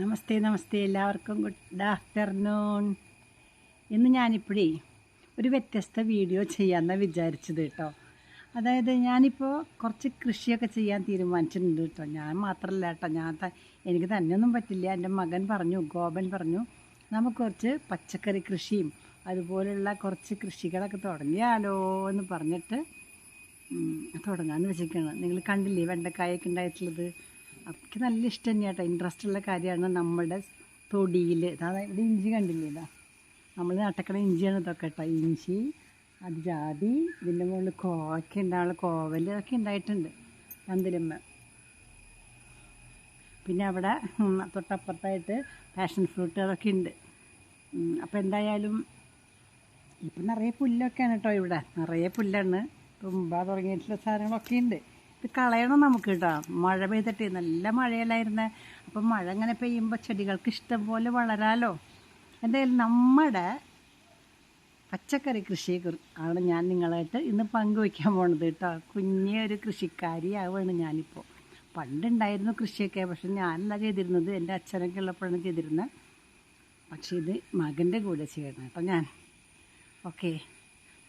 നമസ്തേ നമസ്തേ എല്ലാവർക്കും. Good afternoon. ഇന്ന് ഞാനിപ്പോഴേ ഒരു വ്യത്യസ്ത വീഡിയോ ചെയ്യാമെന്നാണ് വിചാരിച്ചത് കേട്ടോ. അതായത് ഞാനിപ്പോൾ കുറച്ച് കൃഷിയൊക്കെ ചെയ്യാൻ തീരുമാനിച്ചിട്ടുണ്ട് കേട്ടോ. ഞാൻ മാത്രമല്ല കേട്ടോ. ഞാൻ എനിക്ക് തന്നെയൊന്നും പറ്റില്ല. എന്റെ മകൻ പറഞ്ഞു ഗോപൻ പറഞ്ഞു നമുക്ക് കുറച്ച് പച്ചക്കറി കൃഷിയും അതുപോലുള്ള കുറച്ച് കൃഷികളൊക്കെ തുടങ്ങിയാലോ എന്ന് പറഞ്ഞിട്ട് തുടങ്ങാമെന്ന് വെച്ചിരിക്കുകയാണ്. നിങ്ങൾ കണ്ടില്ലേ വെണ്ടക്കായൊക്കെ ഉണ്ടായിട്ടുള്ളത്? എനിക്ക് നല്ല ഇഷ്ടം തന്നെയാണ് കേട്ടോ. ഇൻട്രസ്റ്റ് ഉള്ള കാര്യമാണ് നമ്മുടെ തൊടിയിൽ അതായത് ഇഞ്ചി കണ്ടില്ലേ ഇതാ? നമ്മൾ നട്ടക്കണ ഇഞ്ചിയാണ് ഇതൊക്കെ കേട്ടോ. ഇഞ്ചി അത് ജാതി ഇതിന്റെ മുകളിൽ കോവയ്ക്ക ഉണ്ടാവുള്ള കോവൽ ഒക്കെ ഉണ്ടായിട്ടുണ്ട്. പന്തലുമ്മ പിന്നെ അവിടെ തൊട്ടപ്പുറത്തായിട്ട് പാഷൻ ഫ്രൂട്ട് അതൊക്കെ ഉണ്ട്. അപ്പോൾ എന്തായാലും ഇപ്പം നിറയെ പുല്ലൊക്കെയാണ് കേട്ടോ ഇവിടെ. നിറയെ പുല്ലാണ്. തുമ്പ തുടങ്ങിയിട്ടുള്ള സാധനങ്ങളൊക്കെ ഉണ്ട്. ഇത് കളയണം നമുക്ക് കേട്ടോ മഴ പെയ്തിട്ട് നല്ല മഴയല്ലായിരുന്നേ. അപ്പം മഴ അങ്ങനെ പെയ്യുമ്പോൾ ചെടികൾക്ക് ഇഷ്ടം പോലെ വളരാലോ. എന്തായാലും നമ്മുടെ പച്ചക്കറി കൃഷിയെ ആണ് ഞാൻ നിങ്ങളായിട്ട് ഇന്ന് പങ്കുവയ്ക്കാൻ പോണത് കേട്ടോ. കുഞ്ഞേ ഒരു കൃഷിക്കാരിയാവാണ് ഞാനിപ്പോൾ പണ്ടുണ്ടായിരുന്നു കൃഷിയൊക്കെ പക്ഷെ ഞാനല്ല ചെയ്തിരുന്നത്? എന്റെ അച്ഛനൊക്കെ ഉള്ളപ്പോഴാണ് ചെയ്തിരുന്നത് പക്ഷേ ഇത് മകന്റെ കൂടെ ചെയ്യണം കേട്ടോ ഞാൻ. ഓക്കെ.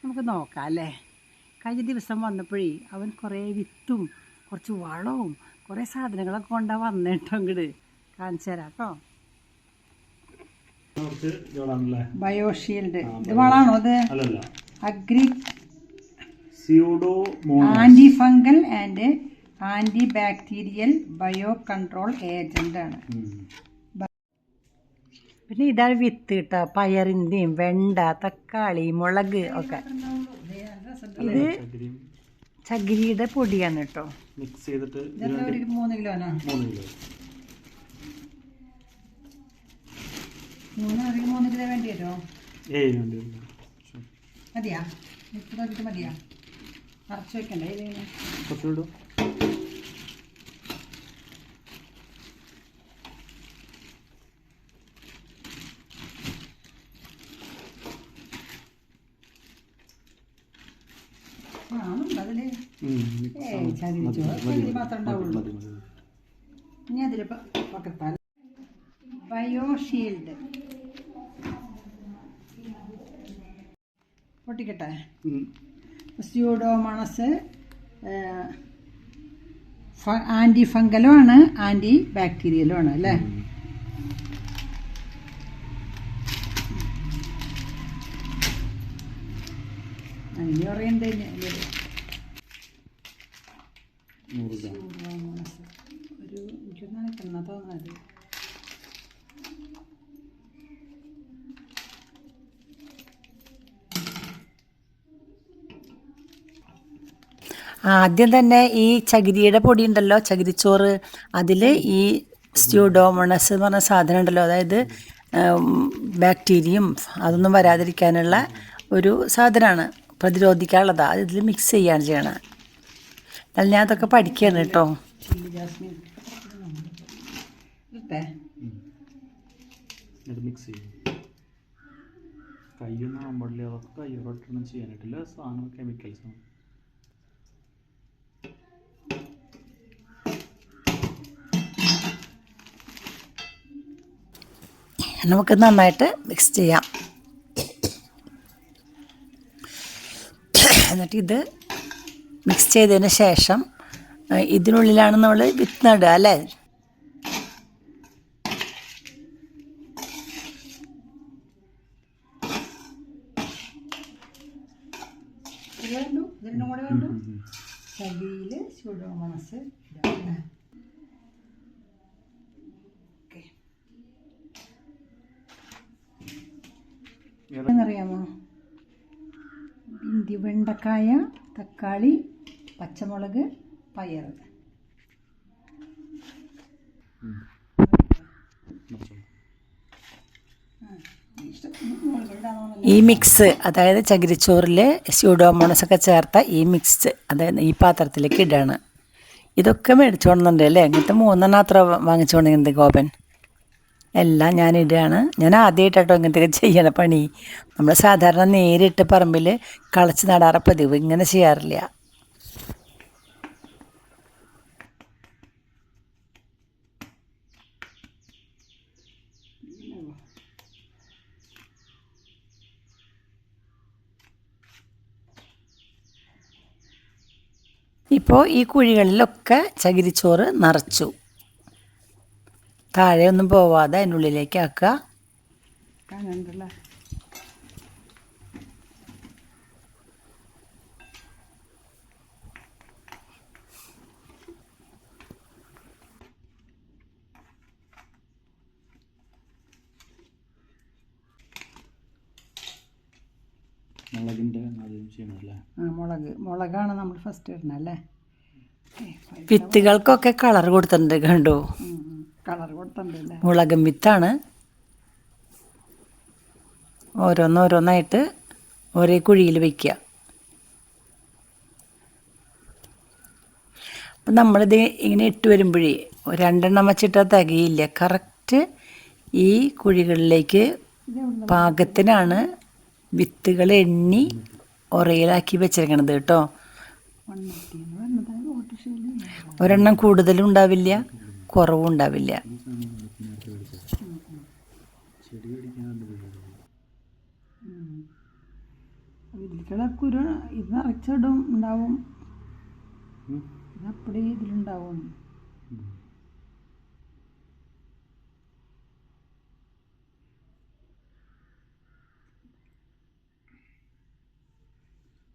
നമുക്ക് നോക്കാം അല്ലേ? കഴിഞ്ഞ ദിവസം വന്നപ്പോഴേ അവൻ കുറേ വിത്തും കുറച്ച് വളവും കുറേ സാധനങ്ങളൊക്കെ കൊണ്ടാ വന്നിട്ടോ ഇങ്ങോട്ട് കാണിച്ചു തരാം കേട്ടോ. ബയോഷീൽഡ്. ഇത് വളമാണോ അത് agri anti fungal and anti bacterial bio control agent ആണ്. പിന്നെ ഇതാണ് വിത്ത് കേട്ടോ. പയറിന്റെയും വെണ്ട തക്കാളി മുളക് ഒക്കെ. ഇത് ചകിരിയുടെ പൊടിയാണ് കേട്ടോ. മിക്സ് ചെയ്തിട്ട് ഒരു മൂന്ന് കിലോനാ മൂന്ന് കിലോ. മൂന്ന് കിലോ വേണ്ടി വരുമോ? ഏയ് വേണ്ടി. മതിയാ? മിക്സ് നോക്കിയിട്ട് മതിയാ? നിറച്ച് വെക്കണ്ടേ. കുറച്ചുകൂടെ ആണുണ്ട് അതിൽ ഉം, mix ഏയ് ആണ്. ചകിരി മതി, ചോറ് മതി, ചകിരി മതി, മാത്രം മതി, ഉണ്ടാവുള്ളൂ മതി, മതി. ഇനി അതിൽ പക്കത്താൽ ബയോഷീൽഡ്. പൊട്ടിക്കട്ടെ. സ്യൂഡോമണസ് ആന്റി ഫംഗലും ആണ് ആന്റി ബാക്ടീരിയലും ആണ് അല്ലേ. അങ്ങനെ പറയണ്ടേ നൂറ് ഗ്രാം ഒരു എനിക്ക് നനക്കുന്ന തോന്നുന്നത് ആദ്യം തന്നെ ഈ ചകിരിയുടെ പൊടി ഉണ്ടല്ലോ ചകിരിച്ചോറ്. അതിൽ ഈ സ്റ്റ്യൂഡോമണസ് എന്ന് പറഞ്ഞ സാധനം ഉണ്ടല്ലോ അതായത് ബാക്ടീരിയയും അതൊന്നും വരാതിരിക്കാനുള്ള ഒരു സാധനമാണ് പ്രതിരോധിക്കാനുള്ളതാണ് അത് ഇതിൽ മിക്സ് ചെയ്യാണ്. എന്നാൽ ഞാൻ അതൊക്കെ പഠിക്കുകയാണ് കേട്ടോ. കയ്യൊന്നും അതൊക്കെ ചെയ്യാനായിട്ടില്ല. സാധനം കെമിക്കൽസ് ആണ്. നമുക്ക് നന്നായിട്ട് മിക്സ് ചെയ്യാം. എന്നിട്ട് ഇത് മിക്സ് ചെയ്തതിന് ശേഷം ഇതിനുള്ളിലാണ് നമ്മൾ വിത്ത് നടുക അല്ലേ? ഏതാ? എന്നറിയാമോ ഇഞ്ചി വെണ്ടക്കായ തക്കാളി പച്ചമുളക് പയർ ഈ മിക്സ് അതായത് ചകിരിച്ചോറിൽ സ്യൂഡോമോണസ് ഒക്കെ ചേർത്ത ഈ മിക്സ് അതായത് ഈ പാത്രത്തിലേക്ക് ഇടാണ്. ഇതൊക്കെ മേടിച്ചോണമെന്നുണ്ട് അല്ലേ? ഇങ്ങനത്തെ മൂന്നെണ്ണം അത്ര വാങ്ങിച്ചോണെങ്കിൽ ഗോപൻ. എല്ലാം ഞാൻ ഇടുകയാണ്. ഞാൻ ആദ്യമായിട്ടോ ഇങ്ങനത്തെ ചെയ്യണ പണി. നമ്മൾ സാധാരണ നേരിട്ട് പറമ്പിൽ കളച്ച് നടാറ പതിവ് ഇങ്ങനെ ചെയ്യാറില്ല. ഇപ്പോൾ ഈ കുഴികളിലൊക്കെ ചകിരിച്ചോറ് നിറച്ചു. താഴെ ഒന്നും പോവാതെ അതിനുള്ളിലേക്ക് ആക്കുക. കാണണ്ടല്ലേ മുളകിന്റെ ആ മുളക്. മുളകാണ് നമ്മൾ ഫസ്റ്റ് ഇടണം അല്ലേ? വിത്തുകൾക്കൊക്കെ കളർ കൊടുത്തിട്ടുണ്ട് കണ്ടു? കളർ കൊടുത്തിട്ടുണ്ട് മുളകും വിത്താണ്. ഓരോന്നോരോന്നായിട്ട് ഒരേ കുഴിയിൽ വയ്ക്കുക അപ്പം നമ്മളിത് ഇങ്ങനെ ഇട്ട് വരുമ്പോഴേ രണ്ടെണ്ണം വെച്ചിട്ട് തികയില്ല. കറക്റ്റ് ഈ കുഴികളിലേക്ക് പാകത്തിനാണ് വിത്തുകൾ എണ്ണി ഉറയിലാക്കി വെച്ചിരിക്കണത് കേട്ടോ. ഒരെണ്ണം കൂടുതലും ഉണ്ടാവില്ല കുറവും ഉണ്ടാവില്ല. ഇതിലേക്കുള്ള കുരു ഇത് നിറച്ചിടും ഉണ്ടാവും. ഇത് അപ്പടി ഇതിലുണ്ടാവും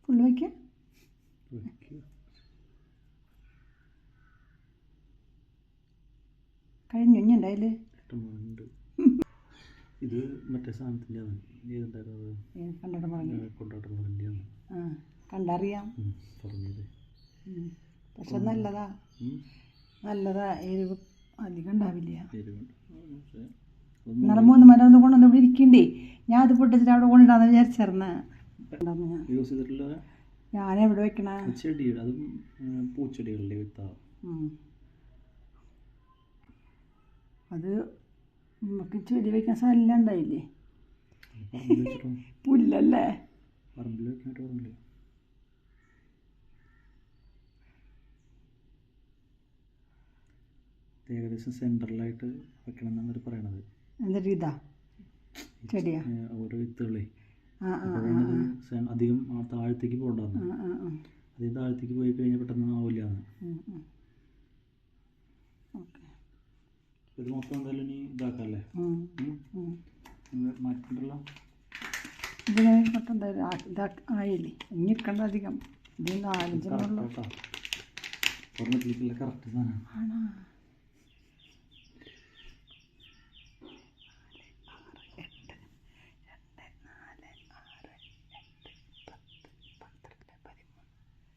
ഫുള്ള് വയ്ക്കാം കഴിഞ്ഞു ഇനി ഉണ്ടായില്ലേ ഇത് മറ്റേ സാധനത്തിന്റെ കണ്ടറിയാം. പക്ഷെ നല്ലതാ. നല്ലതാ. എരിവ് അധികം ഉണ്ടാവില്ല. എന്നാലും മൂന്ന് മരം ഒന്ന് കൊണ്ടുവന്ന് ഇവിടെ ഇരിക്കണ്ടേ? ഞാൻ അത് പൊട്ടിച്ചിട്ട് അവിടെ കൊണ്ടിടാന്ന് വിചാരിച്ചിരുന്ന യൂസ് ചെയ്തിട്ടുള്ള ഞാൻ എവിടെ വെക്കണ? ചെടിയുടെ അതും പൂച്ചെടികളുടെ വിത്താണ് അത് നമുക്ക് ചെടി വെക്കാൻ സ്ഥലം ഉണ്ടായില്ലേ പുല്ലല്ലേ? പറമ്പിൽ വെക്കാനായിട്ട് പറമ്പില്ല ഏകദേശം സെന്ററിലായിട്ട് വെക്കണം എന്നാണ് അവർ പറയണത് ഇതാ? ചെടിയാ? ഓരോ വിത്തുകളെ. ആ അപ്പോഴാണ് അധികം ആ താഴത്തേക്ക് പോകണ്ടെന്ന് അധികം താഴത്തേക്ക് പോയി കഴിഞ്ഞാൽ പെട്ടെന്ന് ആവില്ല ഇത് മൊത്തം എന്തായാലും ഇനി ഇതാക്കാല്ലേ? മാറ്റിണ്ടല്ലോ ഇതിനെ പെട്ടെന്ന് ഇതാ ആയില്ലേ? ഇനി ഇരിക്കണ്ട അധികം. ഇത് നാലഞ്ച് കറക്റ്റ് കേട്ടോ ഒരെണ്ണത്തിലേക്കുള്ള കറക്റ്റ് സാധനം. ആണോ ഒരു എണ്ണം പന്തിരട്ട് തൊണ്ണൂറ്റാറ് എക്സ്ട്രാ ഉണ്ടാവില്ല എനിക്ക് കേട്ടോ ഭയങ്കര നന്നല്ലേ എണ്ണി തെറ്റപ്പെടുത്തിയിട്ടാണ് അല്ലേ നന്നാകണത് ഉണ്ടായത്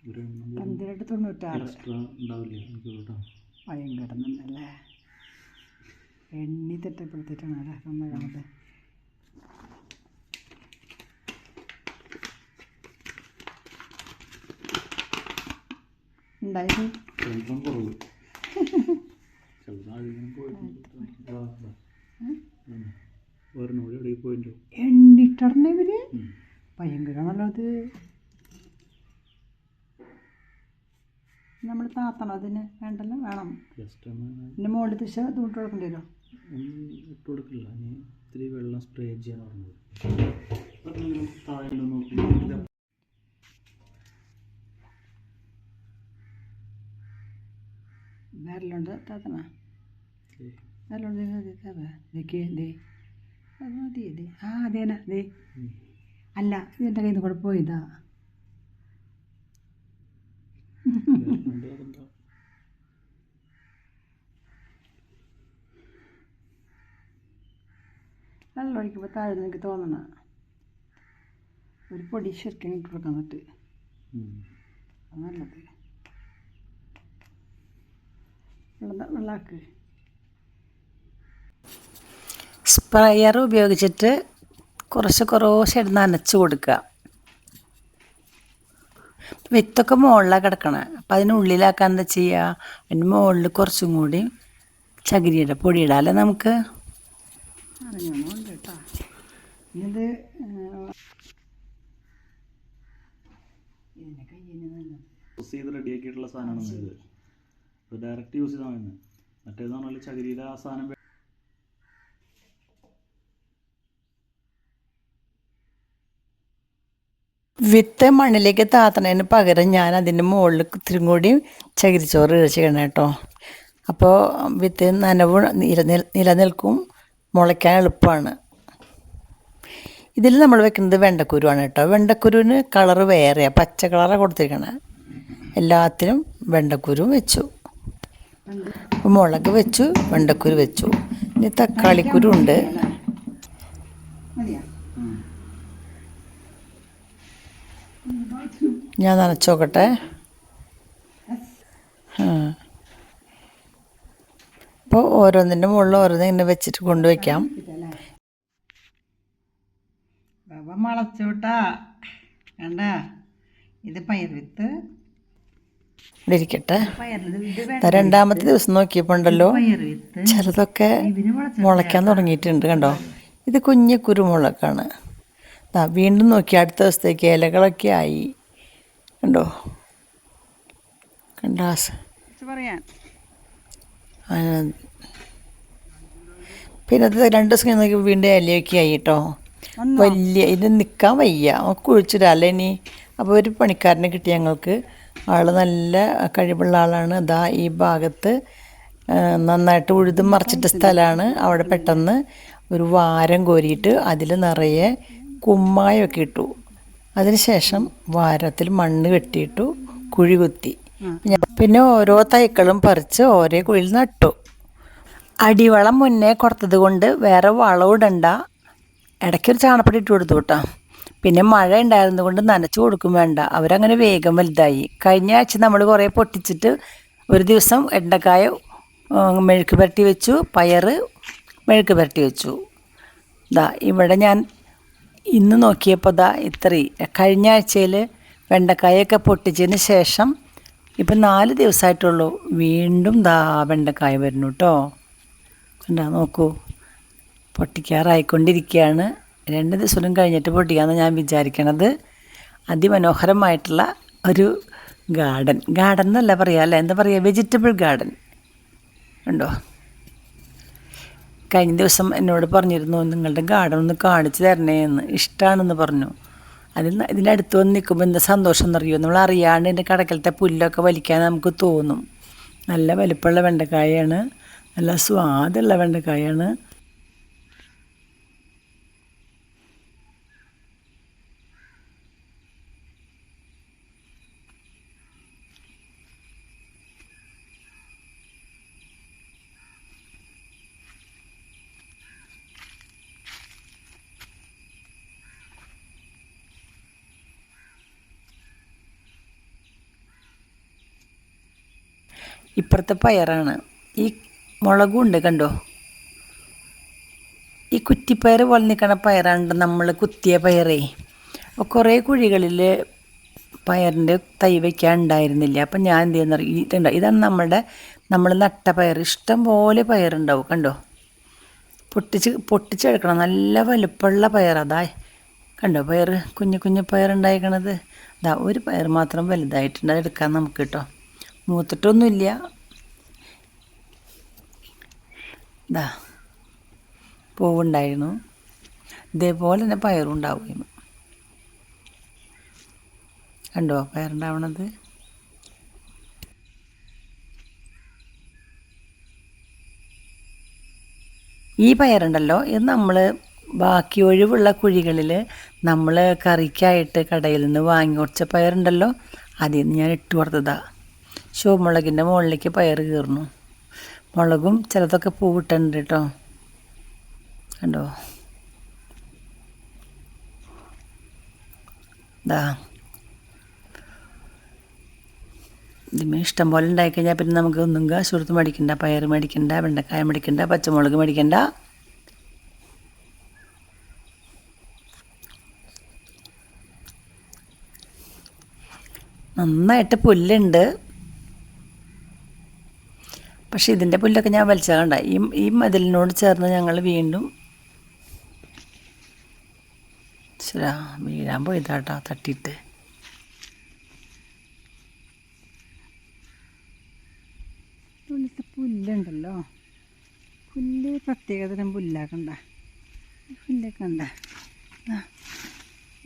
പോയിട്ടുണ്ട്. ഒരെണ്ണം കൂടി എവിടെ പോയിട്ടോ എണ്ണിട്ടടണ ഇവർ? ഭയങ്കരമാണല്ലോ അത്. നമ്മൾ താത്തണം. അതിന് വേണ്ടല്ലോ? വേണം. പിന്നെ മുകളിൽ ഇത് തൂട്ട് കൊടുക്കേണ്ടി ഇട്ട് കൊടുക്കില്ല. ഇനി ഇത്തിരി വെള്ളം സ്പ്രേ ചെയ്യാൻ പറഞ്ഞത് വേറെല്ലുണ്ട് താത്തണ അത് മതി ആ അതേനാ. ദേ. അല്ല ഇതെന്റെ കയ്യിൽ നിന്ന് കൂടെ വേറെയുണ്ട്, അതെന്താ? വെള്ളം ഒഴിക്കുമ്പോൾ താഴെ എനിക്ക് തോന്നണ ഒരു പൊടി ശരിക്കും ഇട്ട് കൊടുക്കാൻ പറ്റും നല്ലത്. വെള്ളാക്ക് സ്പ്രയർ ഉപയോഗിച്ചിട്ട് കുറച്ച് കുറേശ്ശെ നനച്ച് കൊടുക്കുക. വിത്തൊക്കെ മുകളിലാണ് കിടക്കണേ. അപ്പം അതിനുള്ളിലാക്കാൻ എന്താ ചെയ്യുക അതിന് മുകളിൽ കുറച്ചും കൂടി ചകിരിയുടെ പൊടി ഇടാലേ നമുക്ക്? ഇത് യൂസ് ചെയ്ത് റെഡിയാക്കിയിട്ടുള്ള സാധനമാണ് ഇത്. ഇത് ഡയറക്റ്റ് യൂസ് ചെയ്താൽ മതി ചകിരിയുടെ ആ സാധനം വിത്ത് മണ്ണിലേക്ക് താത്തണതിന് പകരം ഞാൻ അതിന്റെ മുകളിൽ ഇത്തിരി കൂടി ചകിരിച്ചോറ് ഇഴച്ചിടണം കേട്ടോ അപ്പോൾ വിത്ത് നനവ് നിലനിൽ നിലനിൽക്കും മുളയ്ക്കാൻ എളുപ്പമാണ് ഇതിൽ നമ്മൾ വെക്കുന്നത് വെണ്ടക്കുരുവാണ് കേട്ടോ വെണ്ടക്കുരുവിന് കളർ വേറെയാണ് പച്ച കളറാണ് കൊടുത്തിരിക്കണേ. എല്ലാത്തിനും വെണ്ടക്കുരു വെച്ചു. മുളക് വെച്ചു വെണ്ടക്കുരു വെച്ചു. ഇനി തക്കാളിക്കുരു ഉണ്ട്. ഞാൻ നനച്ചോക്കട്ടെ. അപ്പോൾ ഓരോന്നിന്റെ മുകളിൽ ഓരോന്ന് ഇങ്ങനെ വെച്ചിട്ട് കൊണ്ടുവയ്ക്കാം. റവ മുളച്ചോട്ടാ. വേണ്ട ഇത് പയർ വിത്ത്. ഇവിടെ ഇരിക്കട്ടെ. രണ്ടാമത്തെ ദിവസം നോക്കിയപ്പോൾ ഉണ്ടല്ലോ ചിലതൊക്കെ മുളയ്ക്കാൻ തുടങ്ങിയിട്ടുണ്ട് കണ്ടോ? ഇത് കുഞ്ഞു കുരുമുളകാണ്. ദാ വീണ്ടും നോക്കി അടുത്ത ദിവസത്തേക്ക് ഇലകളൊക്കെ ആയി. കണ്ടോ? കണ്ടാസ് പിന്നെ അത് രണ്ട് ദിവസം കഴിഞ്ഞ് വീണ്ടും ഇലയൊക്കെ ആയി കേട്ടോ വലിയ ഇത് നിൽക്കാൻ വയ്യ. കുഴിച്ചിടാല്ല ഇനി അപ്പോൾ ഒരു പണിക്കാരനെ കിട്ടി ഞങ്ങൾക്ക്. ആൾ നല്ല കഴിവുള്ള ആളാണ്. അതാ ഈ ഭാഗത്ത് നന്നായിട്ട് ഉഴുതും മറിച്ചിട്ട സ്ഥലമാണ് അവിടെ പെട്ടെന്ന് ഒരു വാരം കോരിയിട്ട് അതിൽ നിറയെ കുമ്മായമൊക്കെ ഇട്ടു. അതിനുശേഷം വാരത്തിൽ മണ്ണ് കെട്ടിയിട്ടു കുഴി കുത്തി. പിന്നെ ഓരോ തൈക്കളും പറിച്ച് ഓരോ കുഴിയിൽ നട്ടു. അടിവളം മുന്നേ കുറത്തത് കൊണ്ട് വേറെ വളം ഇടണ്ട. ഇടയ്ക്കൊരു ചാണപ്പൊടി ഇട്ട് കൊടുത്തു കേട്ടോ. പിന്നെ മഴ ഉണ്ടായിരുന്നത് കൊണ്ട് നനച്ചു കൊടുക്കും വേണ്ട. അവരങ്ങനെ വേഗം വലുതായി. കഴിഞ്ഞ ആഴ്ച നമ്മൾ കുറേ പൊട്ടിച്ചിട്ട് ഒരു ദിവസം എണ്ണക്കായ മെഴുക്ക് പുരട്ടി വെച്ചു പയറ് മെഴുക്ക് പുരട്ടി വെച്ചു. ഇതാ ഇവിടെ ഞാൻ ഇന്ന് നോക്കിയപ്പോൾ ദാ ഇത്രയും കഴിഞ്ഞ ആഴ്ചയിൽ വെണ്ടക്കായൊക്കെ പൊട്ടിച്ചതിന് ശേഷം ഇപ്പം നാല് ദിവസമായിട്ടുള്ളൂ വീണ്ടും ദാ വെണ്ടക്കായ വരുന്നു കേട്ടോ കണ്ടാ നോക്കൂ. പൊട്ടിക്കാറായിക്കൊണ്ടിരിക്കുകയാണ് രണ്ട് ദിവസം കഴിഞ്ഞിട്ട് പൊട്ടിക്കാമെന്ന് ഞാൻ വിചാരിക്കണത് അതിമനോഹരമായിട്ടുള്ള ഒരു ഗാർഡൻ. ഗാർഡൻ എന്നല്ല പറയുക അല്ല? എന്താ പറയുക വെജിറ്റബിൾ ഗാർഡൻ. ഉണ്ടോ? കഴിഞ്ഞ ദിവസം എന്നോട് പറഞ്ഞിരുന്നു നിങ്ങളുടെ ഗാർഡൻ ഒന്ന് കാണിച്ചു തരണേ എന്ന്. ഇഷ്ടമാണെന്ന് പറഞ്ഞു. അതിൽ ഇതിന്റെ അടുത്ത് വന്ന് നിൽക്കുമ്പോൾ എന്താ സന്തോഷം എന്നറിയോ? നമ്മൾ അറിയാണ്ട് എന്റെ കടക്കലത്തെ പുല്ലൊക്കെ വലിക്കാൻ നമുക്ക് തോന്നും. നല്ല വലിപ്പമുള്ള വെണ്ടക്കായാണ്. നല്ല സ്വാദുള്ള വെണ്ടക്കായാണ്. ഇപ്പുറത്തെ പയറാണ്. ഈ മുളകുണ്ട് കണ്ടോ? ഈ കുറ്റിപ്പയർ പോലെ നിൽക്കുന്ന പയറാണ് നമ്മൾ കുത്തിയ പയറേ. അപ്പോൾ കുറേ കുഴികളിൽ പയറിന്റെ തൈ വയ്ക്കാൻ ഉണ്ടായിരുന്നില്ല. അപ്പം ഞാൻ എന്ത് ചെയ്യുന്ന ഇതുണ്ട് ഇതാണ് നമ്മുടെ നമ്മൾ നട്ട പയർ. ഇഷ്ടം പോലെ പയറുണ്ടാവും കണ്ടോ? പൊട്ടിച്ച് പൊട്ടിച്ചെടുക്കണം. നല്ല വലുപ്പമുള്ള പയർ അതാ. കണ്ടോ പയർ കുഞ്ഞു കുഞ്ഞു പയർ ഉണ്ടായിരിക്കണത് അതാ ഒരു പയർ മാത്രം വലുതായിട്ടുണ്ട്. അത് എടുക്കാൻ നമുക്ക് കേട്ടോ. മൂത്തിട്ടൊന്നുമില്ല. ഇതാ പൂവുണ്ടായിരുന്നു. ഇതേപോലെ തന്നെ പയറുണ്ടാവുകയും കണ്ടോ പയറുണ്ടാവണത്? ഈ പയറുണ്ടല്ലോ ഇത് നമ്മൾ ബാക്കി ഒഴിവുള്ള കുഴികളിൽ നമ്മൾ കറിക്കായിട്ട് കടയിൽ നിന്ന് വാങ്ങി കുറച്ച പയറുണ്ടല്ലോ അതിൽ നിന്ന് ഞാൻ ഇട്ട് കൊടുത്തതാ. ശോമുളകിന്റെ മുകളിലേക്ക് പയർ കീറുന്നു മുളകും ചിലതൊക്കെ പൂവിട്ടുണ്ട് കേട്ടോ കണ്ടോ? ഇതാ ഇതിമേ ഇഷ്ടം പോലെ ഉണ്ടായിക്കഴിഞ്ഞാൽ പിന്നെ നമുക്ക് ഒന്നും കാശ് കൊടുത്ത് മേടിക്കണ്ട പയർ മേടിക്കണ്ട വെണ്ടക്കായ മേടിക്കണ്ട പച്ചമുളക് മേടിക്കണ്ട. നന്നായിട്ട് പുല്ലുണ്ട്. പക്ഷേ ഇതിന്റെ പുല്ലൊക്കെ ഞാൻ വലിച്ചാകണ്ട ഈ ഈ മതിലിനോട് ചേർന്ന് ഞങ്ങൾ വീണ്ടും ശരാ വീഴാൻ പോയതാട്ടോ തട്ടിയിട്ട്. പുല്ലുണ്ടല്ലോ. പുല്ല് പ്രത്യേകതരം പുല്ലാക്കണ്ട പുല്ലൊക്കെ കണ്ട. ദാ,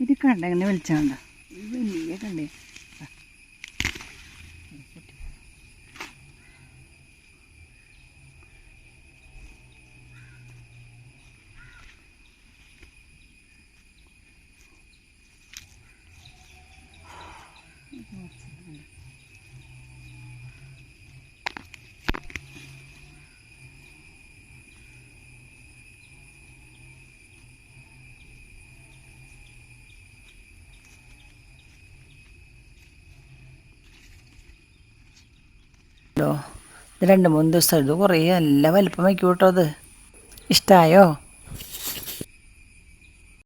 ഇത് കണ്ട ഇങ്ങനെ വലിച്ചാണ്ട വലിയ കണ്ടേ ഇത് രണ്ട് മൂന്ന് ദിവസം ഇത് കുറേ നല്ല വലിപ്പം വയ്ക്കും കേട്ടോ അത്. ഇഷ്ടമായോ